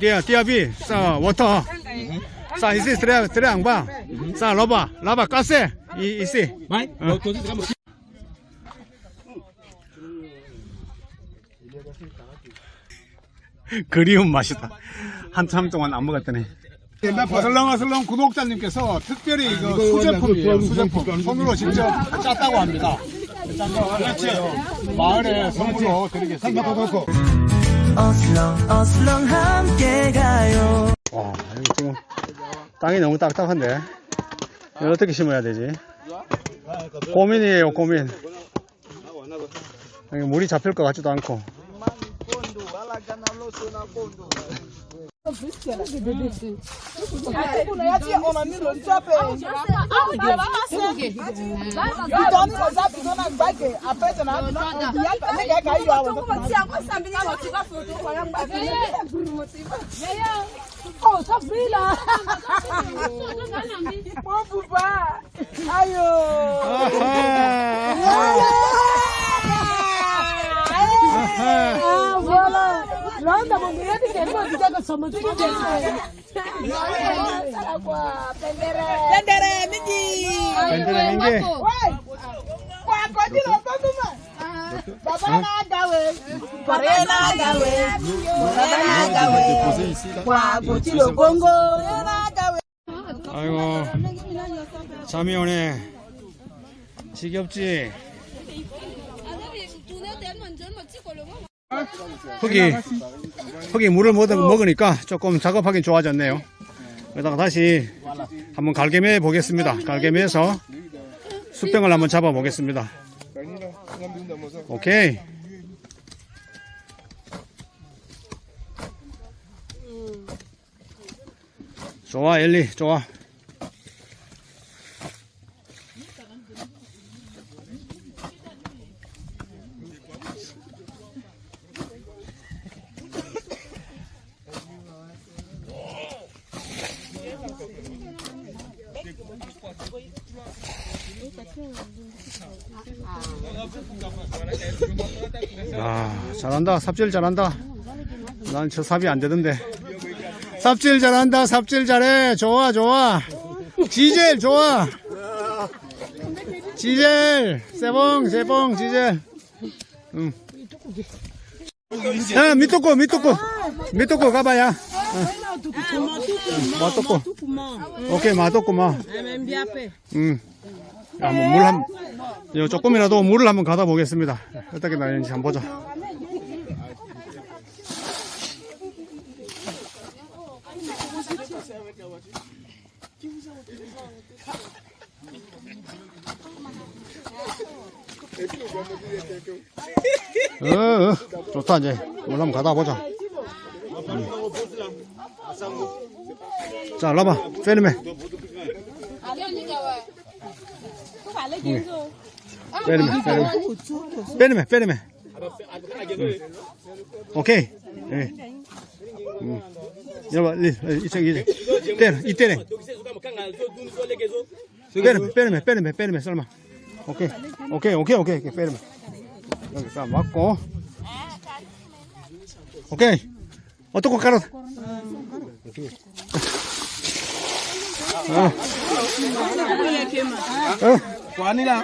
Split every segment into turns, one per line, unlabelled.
Dia dia bi sa water. Sa ise tre tre ang ba? Sa loba loba kase i ise.
Mai,
Ờ.
tôi tôi sẽ một
그리운 맛이다. 한참 동안 안 먹었더니. 어슬렁어슬렁 구독자님께서 특별히 그 수제품이에요. 수제품. 손으로 직접 짰다고 합니다. 짠거 같이 마을에 선물로 드리겠습니다.
어슬렁 어슬렁 함께 가요
와, 이거 지금 땅이 너무 딱딱한데. 이걸 어떻게 심어야 되지? 고민이에요, 고민. 여기 물이 잡힐 것 같지도 않고.
Ayo. Voilà. Ah, voilà! Landa, mon gars, tu tue. Pendere, midi!
밴드는 게
Kwa kodi lo to tuma. Baba na gawe. Pare na gawe. Baba na gawe. Kwa kodi lo gongo. Na gawe.
아이고, 잠이 오네. 지겹지? 흙이, 흙이 물을 먹, 먹으니까 조금 작업하기 좋아졌네요. 그러다가 다시 한번 갈개매 보겠습니다. 갈개매에서 수평을 한번 잡아 보겠습니다. 오케이. 좋아, 엘리, 좋아. 잘한다. 삽질 잘한다. 난 저 삽이 안 되던데. 삽질 잘한다. 삽질 잘해. 좋아, 좋아. 지젤 좋아. 지젤. 세봉, 세봉, 지젤. 응. 야, 밑도코, 밑도코. 밑도코 가봐야. 어. 마도코. 오케이, 마도코, 마. 응. 야, 뭐, 물 한, 요 조금이라도 물을 한번 가다 보겠습니다. 어떻게 나는지 한번 보자. 어, 어, 좋다, 이제. 물 한번 가다 보자. 음. 자, 라봐, 페르메. 페르메, 페르메. 페르메, 페르메. 응. 오케이. 예. 응. 여봐, 이쪽, 이쪽. 때려, 이 때려. 빼르메, 빼르메, 빼르메, 빼르메, 설마. 오케이. 오케이, 오케이, 오케이, 오케이, 빼르메. 여기 딱 맞고. 오케이. 어떻게 깔아? 어. 어.
Kwani là.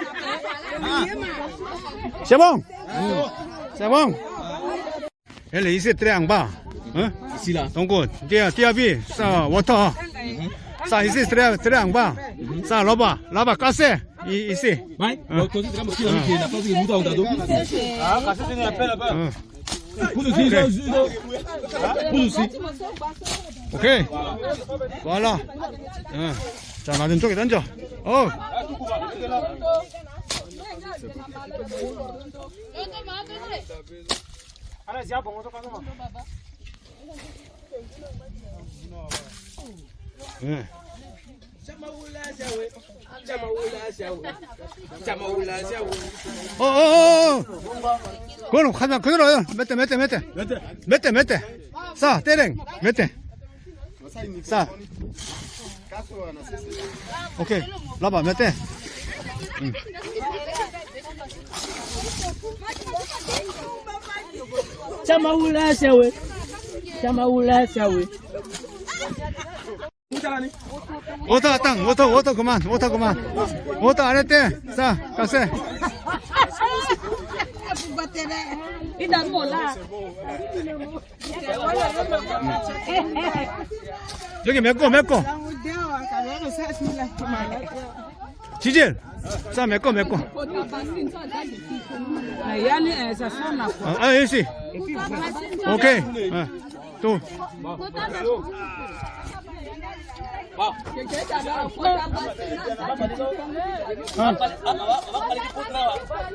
세봉! 세봉! 엘레 이세 트레 앙바. 어?
Ici là.
동구 디아 디아비 사 워터. 사이 이 이세.
Mai, tôi tôi sẽ một kilo thì là có gì muốn đâu đâu.
어.
Pour le dire, pour le dire.
오케이. voilà. 어. 자, 맞은 쪽에 던져. 어. 예. 어, 어, 어, 어. 그거는 하나 그대로 해. 몇 대, 몇 대, 몇 대. 몇 대, 몇 대. 싸, 때랭. 몇 대. 싸. 오케이. 라바, 몇 대. 응.
Chama ula sewe. Chama ula sewe.
워터 땅 워터 워터 그만 워터 그만 워터 안 했대 자 가세
Ida mola.
여기 맺고 맺고 지질 자
esa sana.
아, 아 일시 오케이 어, 또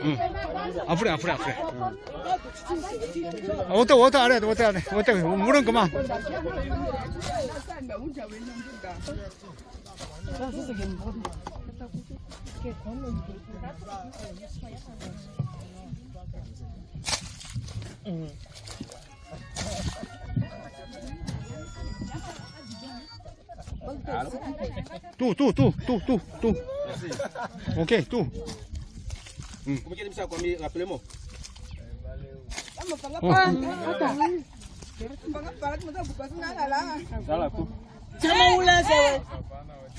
응. 앞으로 앞으로 앞으로 아, 워터 워터 안 해, 워터 안 해, 워터 물은 그만. 또 또또또또또 오케이 또
Como é que ele precisa comer? Rappelez-moi.
Chama ula sewe.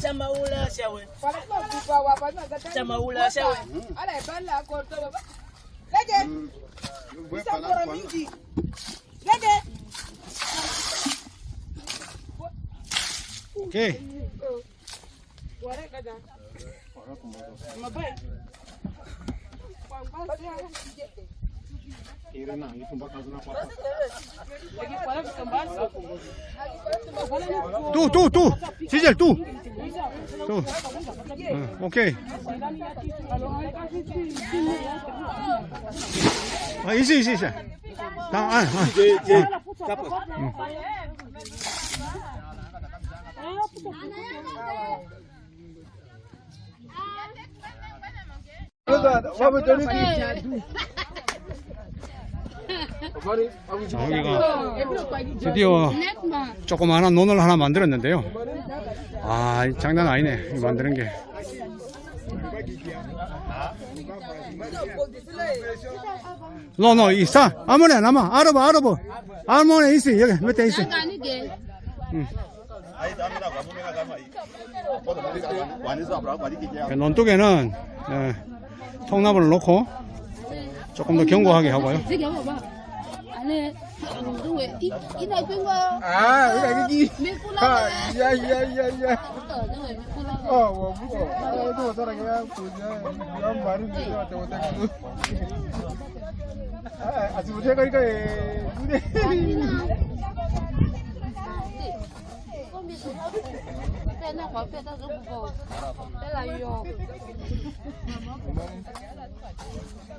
Chama ula sewe. Chama ula sewe.
오케이 또또또 지젤 또 또 응, 오케이 아 있어 있어 있어 다아 아. 자, 여기가 드디어 조그마한 논을 하나 만들었는데요. 아, 이 장난 아니네. 이 만드는 게. 노, 노, 이사. 아무나, 나마. 알아봐, 알아봐. 아무나 있어. 여기 몇 대 있어. 그 예, 통나무를 놓고 조금 더 견고하게 하고요.
Cho người mình cũng lo
어, 뭐, 뭐. 어, 또 어쩌라, 그냥, 그냥, 그냥 말은 그냥, 어쩌고, 어쩌고. 아, 아주 못해 가니까, 예. 눈에.
Ta giúp cô Đây là yêu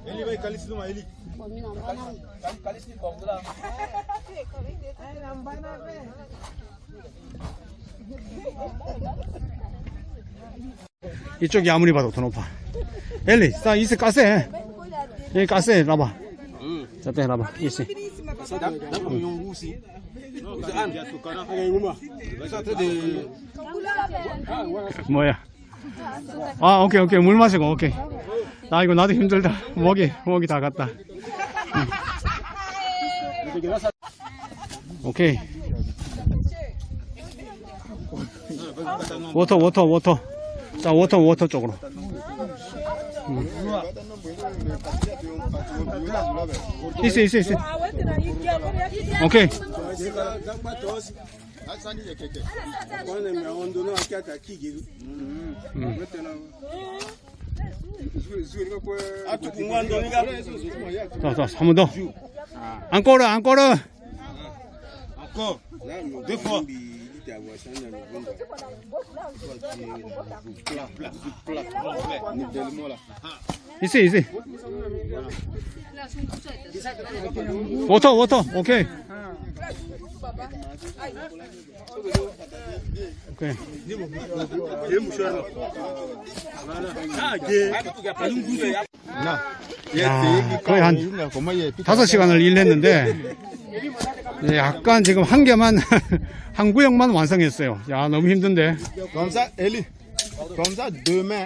Ele vai calice numa ele.
Của mình làm bao năm
Calice de bom lá.
이쪽이 아무리 봐도 더 높아. 엘리, 싸, 이스 까세. 여기 까세, 라봐. 자, 때 라봐. 이스.
Dá dá pra um gusi. Você anda. Aí uma. Vai só ter de.
뭐야? 아, 오케이, 오케이. 물 마시고, 오케이. 나 이거 나도 힘들다. 목이, 목이 다 갔다. 응. 오케이. 워터, 워터, 워터. 자, 워터, 워터 쪽으로. 응. 있어, 있어, 있어. 오케이. 자, 자, 한번 더. 안 꺼려, 안 꺼려.
Encore. Deux fois.
있어, 있어. 워터, 워터. 오케이. 오케이. 야, 거의 한 다섯 시간을 일했는데 네, 약간 지금 한 개만 한 구역만 완성했어요. 야 너무 힘든데.
Comme ça, Eli. Comme ça, demain,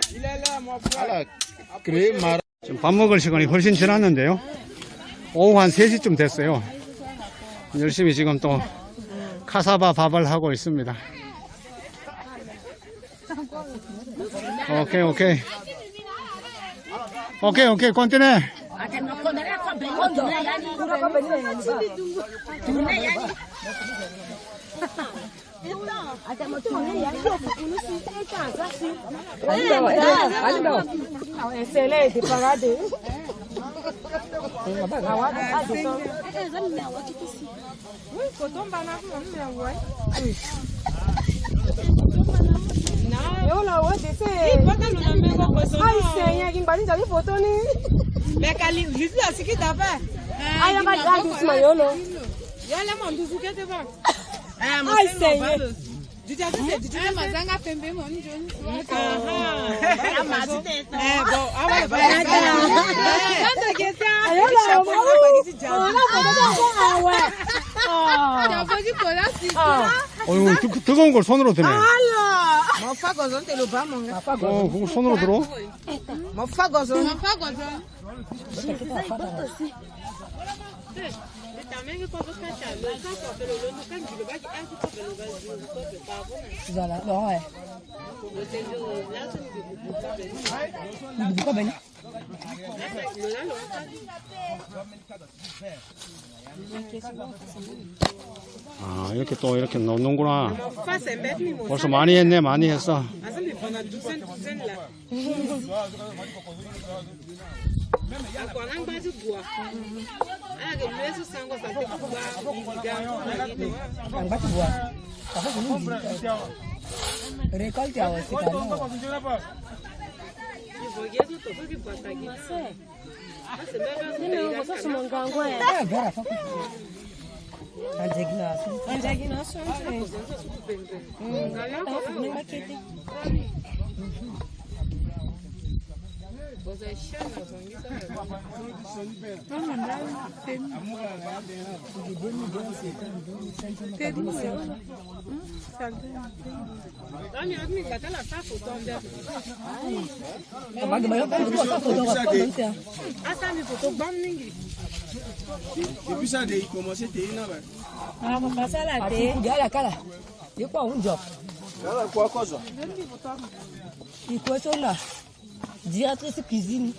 à la créer ma
지금 밥 먹을 시간이 훨씬 지났는데요. 오후 한 3시쯤 됐어요.
열심히 지금 또 카사바 밥을 하고 있습니다. 오케이, 오케이. 오케이, 오케이, 컨티네. ẹsẹ̀ lẹ́yìn ti
parade. àwa á ti sọ.
kò tó ń bana fún mi mi wọ ẹ́. yóò
lọ wo ti sè
é. àìsàn yẹn kí
n gbàdúrà ní fòtó ní.
뜨, 뜨거운 걸 손으로 드네. 어, 그 거 손으로 들어? 아, 이렇게 또 이렇게 넣는구나. 벌써 많이 했네, 많이 했어. Hasta mi foto bam ningi.
Depuis ça, il commençait à te là. Yala kwa kozo.
Directrice cuisine.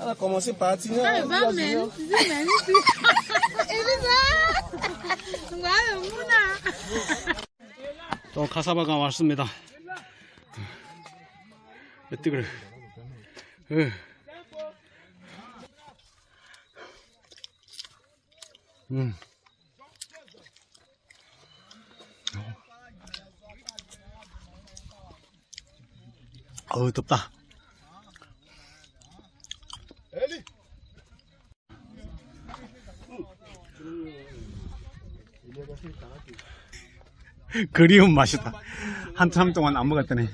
Elle a commencé par tirer.
또 카사바가 왔습니다. 그래? 예. 음. 어우 덥다. 그리운 맛이다. 한참 동안 안 먹었더니.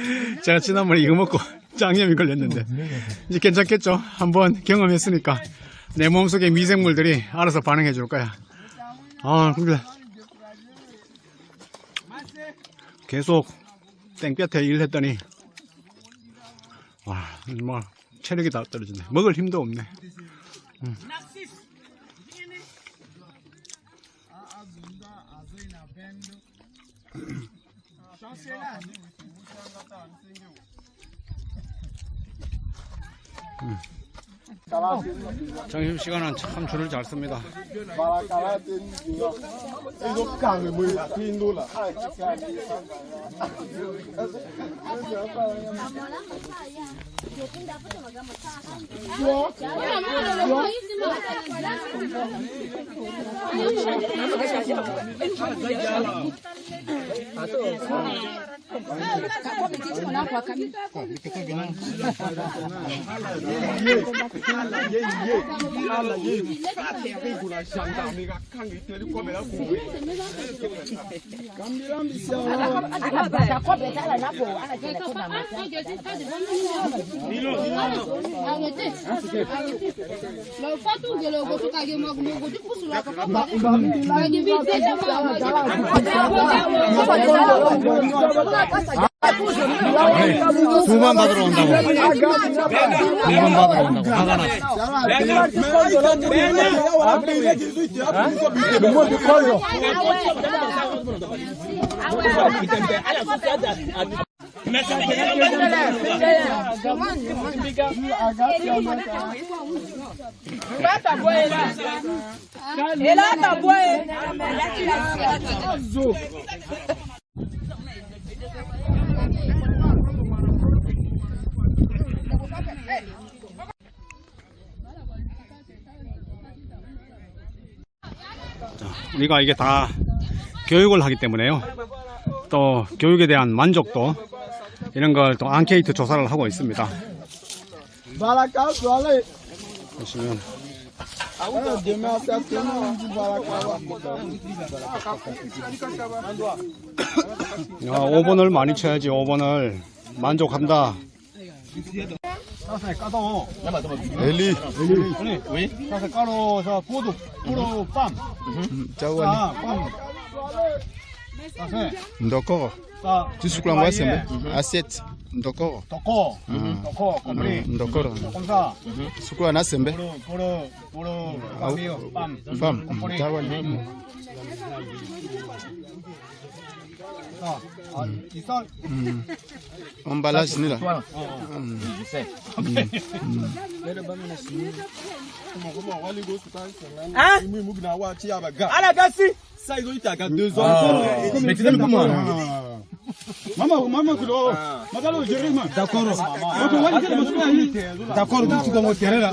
제가 지난번에 이거 먹고 짱염이 걸렸는데. 이제 괜찮겠죠? 한번 경험했으니까 내 몸속의 미생물들이 알아서 반응해 줄 거야. 아, 근데 계속 땡볕에 일했더니 와, 뭐 체력이 다 떨어지네. 먹을 힘도 없네. Naksif. Nini? Azunda azoina bendo. Şansela. Şansela. 점심시간은 참 줄을 잘 씁니다.
àlàyé yìí àlàyé yìí fàtẹ̀fẹ́
ìgbòlà gendarme ka kan 러 온다고. 두번 받으러 온다고. 화가 났어. 우리가 이게 다 교육을 하기 때문에요. 또 교육에 대한 만족도 이런 걸또 앙케이트 조사를 하고 있습니다. 보시면. 야, 5번을 많이 쳐야지 5번을 만족한다. 까도.
Eli.
Oui. Ça c'est 까로 저 포도 포도 빰. 아, 빰. C'est
D'accord.
ça.
Tu quoi, moi, c'est à 7. D'accord.
Toko. Toko, compris.
D'accord.
Comme ça.
Mm. On balance
là. Je sais. Ah la gars, ça
ils
ont
eu
ta deux ans. Mais
tu sais comment
Mama mama kulo magalo jerima d'accord wato wali kile masuala hii d'accord kitu kwa terera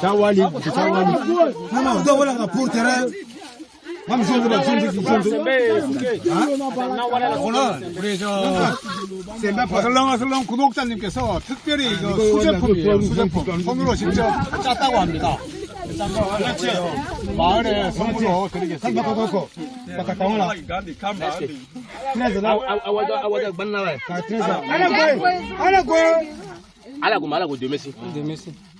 tawali tawali mama udo wala na pour terera Mama sonzo ba sonzo sonzo. 오늘 우리 저 셈바 바슬렁아슬렁 구독자님께서 특별히 이거 수제품이에요. 수제품. 손으로 직접 짰다고 합니다. 마을에 선물로 드리겠습니다. 바꿔 바꿔. 바꿔 당원아. 하나 거. 하나 거.
Alago, malago, Dieu merci.
아무 하나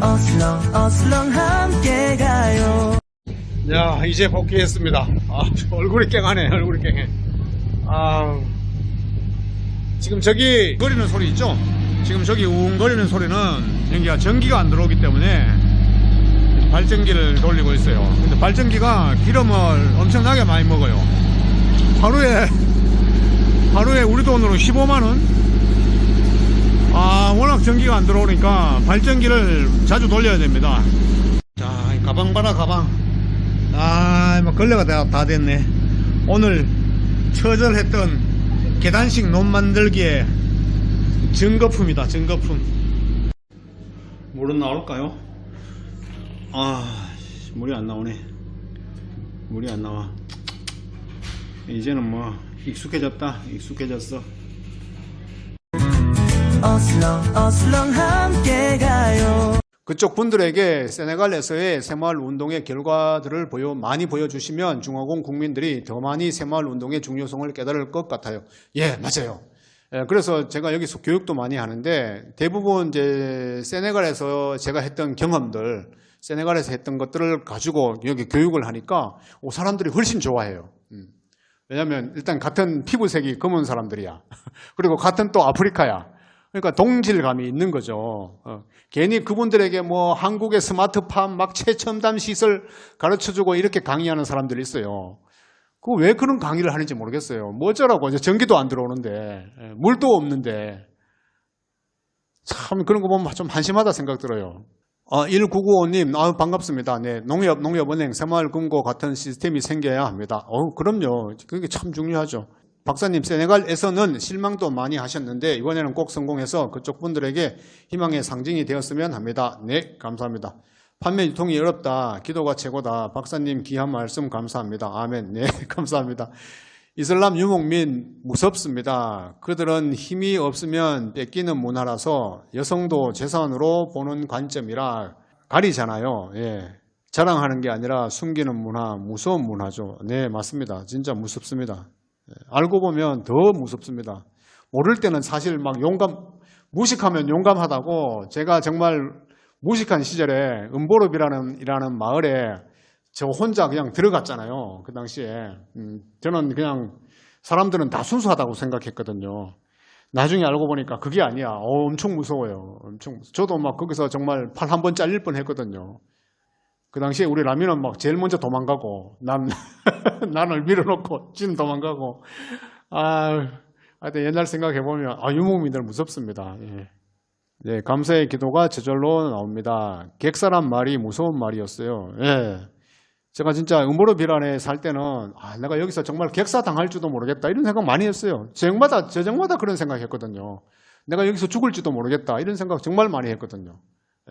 어슬렁 어슬렁 함께 가요
야, 이제 복귀했습니다. 아, 얼굴이 깽하네, 얼굴이 깽해. 아, 지금 저기 거리는 소리 있죠? 지금 저기 웅거리는 소리는 여기가 전기가 안 들어오기 때문에 발전기를 돌리고 있어요. 근데 발전기가 기름을 엄청나게 많이 먹어요. 하루에, 하루에 우리 돈으로 15만 원? 아, 워낙 전기가 안 들어오니까 발전기를 자주 돌려야 됩니다. 자, 이 가방 봐라, 가방. 아, 뭐 걸레가 다, 다 됐네. 오늘 처절했던 계단식 논 만들기의 증거품이다, 증거품. 물은 나올까요? 아, 씨, 물이 안 나오네. 물이 안 나와. 이제는 뭐 익숙해졌다, 익숙해졌어.
어슬렁 어슬렁 함께 가요
그쪽 분들에게 세네갈에서의 새마을 운동의 결과들을 보여 많이 보여주시면 중화공 국민들이 더 많이 새마을 운동의 중요성을 깨달을 것 같아요. 예, 맞아요. 예, 그래서 제가 여기서 교육도 많이 하는데 대부분 이제 세네갈에서 제가 했던 경험들, 세네갈에서 했던 것들을 가지고 여기 교육을 하니까 오, 사람들이 훨씬 좋아해요. 음. 왜냐하면 일단 같은 피부색이 검은 사람들이야. 그리고 같은 또 아프리카야. 그러니까 동질감이 있는 거죠. 어, 괜히 그분들에게 뭐 한국의 스마트팜 막 최첨단 시설 가르쳐주고 이렇게 강의하는 사람들이 있어요. 그 왜 그런 강의를 하는지 모르겠어요. 뭐 어쩌라고 이제 전기도 안 들어오는데 예, 물도 없는데 참 그런 거 보면 좀 한심하다 생각 들어요. 아, 1995님, 아, 반갑습니다. 네, 농협, 농협은행, 새마을금고 같은 시스템이 생겨야 합니다. 어, 그럼요. 그게 참 중요하죠. 박사님 세네갈에서는 실망도 많이 하셨는데 이번에는 꼭 성공해서 그쪽 분들에게 희망의 상징이 되었으면 합니다. 네, 감사합니다. 판매 유통이 어렵다. 기도가 최고다. 박사님 귀한 말씀 감사합니다. 아멘. 네, 감사합니다. 이슬람 유목민 무섭습니다. 그들은 힘이 없으면 뺏기는 문화라서 여성도 재산으로 보는 관점이라 가리잖아요. 예. 자랑하는 게 아니라 숨기는 문화, 무서운 문화죠. 네, 맞습니다. 진짜 무섭습니다. 예, 알고 보면 더 무섭습니다. 모를 때는 사실 막 용감, 무식하면 용감하다고 제가 정말 무식한 시절에 은보릅이라는 이라는 마을에 저 혼자 그냥 들어갔잖아요. 그 당시에. 음, 저는 그냥 사람들은 다 순수하다고 생각했거든요. 나중에 알고 보니까 그게 아니야. 어, 엄청 무서워요. 엄청. 저도 막 거기서 정말 팔 한 번 잘릴 뻔 했거든요. 그 당시에 우리 라미는 막 제일 먼저 도망가고, 난, 나를 밀어놓고, 지는 도망가고. 아, 하여튼 옛날 생각해 보면, 아, 유목민들 무섭습니다. 예. 네, 감사의 기도가 저절로 나옵니다. 객사란 말이 무서운 말이었어요. 예. 제가 진짜 음모로 비란에 살 때는 아, 내가 여기서 정말 객사 당할 줄도 모르겠다 이런 생각 많이 했어요. 저녁마다 저녁마다 그런 생각했거든요. 내가 여기서 죽을지도 모르겠다 이런 생각 정말 많이 했거든요.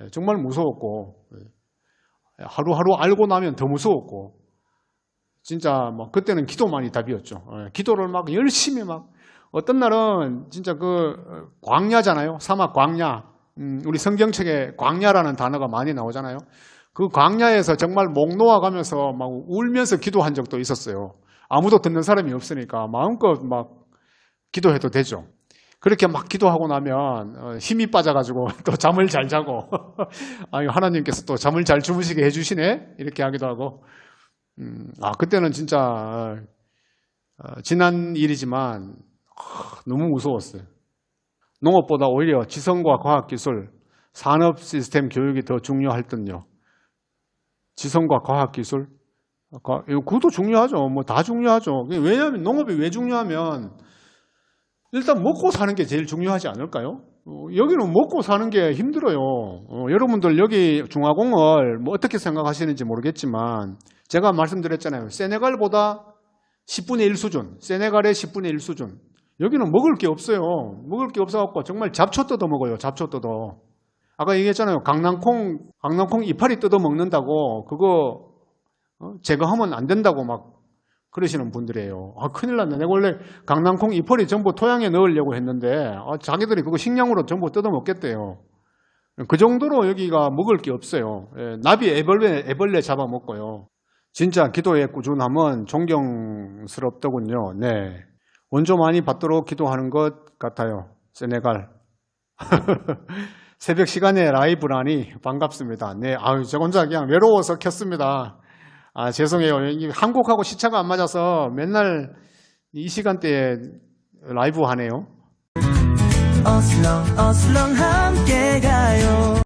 예, 정말 무서웠고 예. 하루하루 알고 나면 더 무서웠고 진짜 막 그때는 기도만이 답이었죠. 예, 기도를 막 열심히 막 어떤 날은 진짜 그 어, 광야잖아요. 사막 광야. 음, 우리 성경책에 광야라는 단어가 많이 나오잖아요. 그 광야에서 정말 목 놓아가면서 막 울면서 기도한 적도 있었어요. 아무도 듣는 사람이 없으니까 마음껏 막 기도해도 되죠. 그렇게 막 기도하고 나면 어, 힘이 빠져가지고 또 잠을 잘 자고 아유 하나님께서 또 잠을 잘 주무시게 해주시네 이렇게 하기도 하고 음, 아 그때는 진짜 어, 어, 지난 일이지만 아, 너무 무서웠어요. 농업보다 오히려 지성과 과학기술, 산업 시스템 교육이 더 중요할 듯요. 지성과 과학기술, 그것도 중요하죠. 뭐 다 중요하죠. 왜냐하면 농업이 왜 중요하면 일단 먹고 사는 게 제일 중요하지 않을까요? 어, 여기는 먹고 사는 게 힘들어요. 어, 여러분들 여기 중화공을 뭐 어떻게 생각하시는지 모르겠지만 제가 말씀드렸잖아요. 세네갈보다 10분의 1 수준, 세네갈의 10분의 1 수준. 여기는 먹을 게 없어요. 먹을 게 없어갖고 정말 잡초 뜯어 먹어요. 잡초 뜯어. 아까 얘기했잖아요. 강낭콩, 강낭콩 이파리 뜯어 먹는다고 그거 어? 제거하면 안 된다고 막 그러시는 분들이에요. 아, 큰일 났네. 내가 원래 강낭콩 이파리 전부 토양에 넣으려고 했는데 아, 자기들이 그거 식량으로 전부 뜯어 먹겠대요. 그 정도로 여기가 먹을 게 없어요. 예, 나비 애벌레, 애벌레 잡아먹고요. 진짜 기도의 꾸준함은 존경스럽더군요. 네. 원조 많이 받도록 기도하는 것 같아요. 세네갈. 새벽 시간에 라이브라니 반갑습니다. 네, 아유, 저 혼자 그냥 외로워서 켰습니다. 아, 죄송해요. 이 한국하고 시차가 안 맞아서 맨날 이 시간대에 라이브 하네요.
어슬렁 어슬렁 함께 가요